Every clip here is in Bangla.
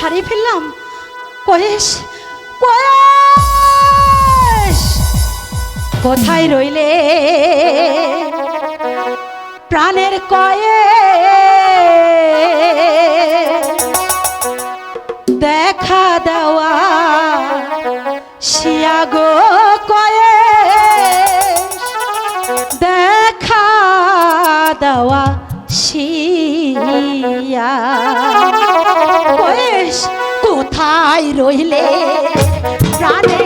হারিয়ে ফেললাম? কয়েস কয়েস কোথায় রইলে? প্রাণের কয়ে। দেখা দেওয়া শিয়াগো কয়ে। দেখা দেওয়া শিয়া। কোথায় রইলে? প্রাণের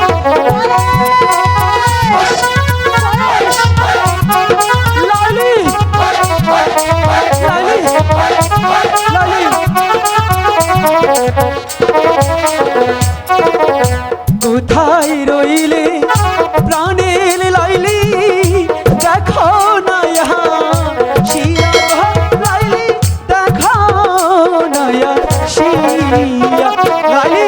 কোথায় রইলে? প্রাণের লাইলি দেখো না শিয়া লাইলি দেখো না শিয়া লাইলি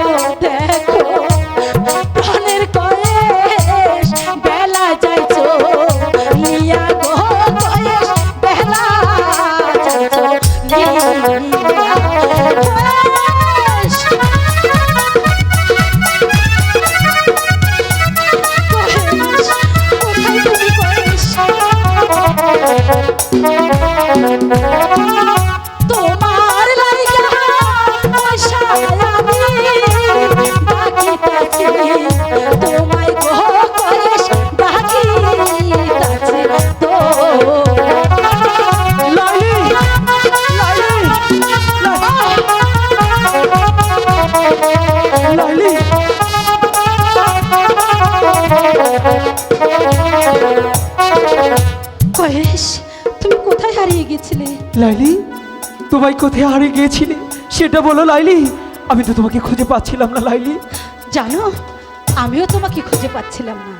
কয়েস তুমি কোথায় হারিয়ে গেছিলে লাইলি তোমায় কোথায় হারিয়ে গিয়েছিলে? সেটা বলো লাইলি। আমি তো তোমাকে খুঁজে পাচ্ছিলাম না লাইলি। জানো আমিও তোমাকে খুঁজে পাচ্ছিলাম না।